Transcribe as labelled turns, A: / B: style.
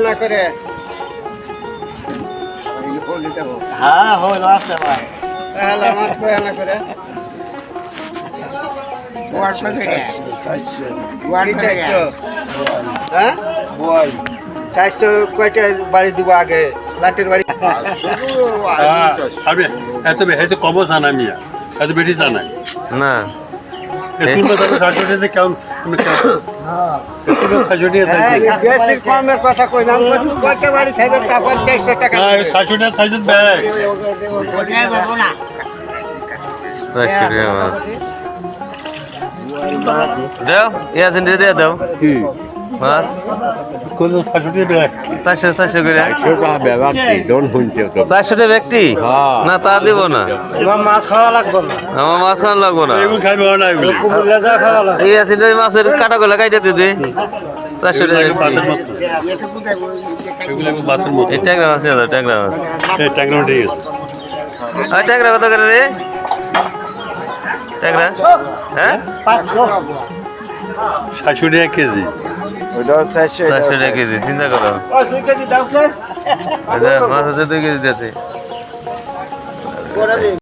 A: না করে
B: হ্যাঁ হইল আসতে ভাই।
A: তাহলে মাছ কয়া না করে বাড়ি চারশো হ্যাঁ চারশো কয়টা বাড়ি দিব আগে? লাটের বাড়ি।
C: আরে এত এত কম জানা মিয়া। এত বেশি জানা
D: না।
C: তুমি তো সাজুটিতে
A: টাকা
D: টাকা মাছ?
C: কোন সাজুটি ব্যাগ।
D: চারশো চারশো করে?
E: ডন হইতে তো
D: চারশো টাকা ব্যক্তি না তা দিব না।
B: এবার মাছ খাওয়া লাগবে না।
D: আমার মাছ খাওয়ান লাগবো না।
C: এগুলো খাইবে না এগুলো।
B: লেজা খাওয়া লাগবে।
D: ইয়াসিন রে মাছের কাটা গুলা কাইটা দিতে চারশো টাকা এই ট্যাংরা মাছ নিয়ে ট্যাংরা মাছ।
C: এই ট্যাংরা ঠিক আছে
D: আর ট্যাংরা কত করে রে? ট্যাংরা? হ্যাঁ?
C: সাজুটি এক কেজি।
D: চারশো টাকা। কেজি চিন্তা করো।
B: দুই কেজি দাও
D: মাছ হচ্ছে দুই কেজি দিতে।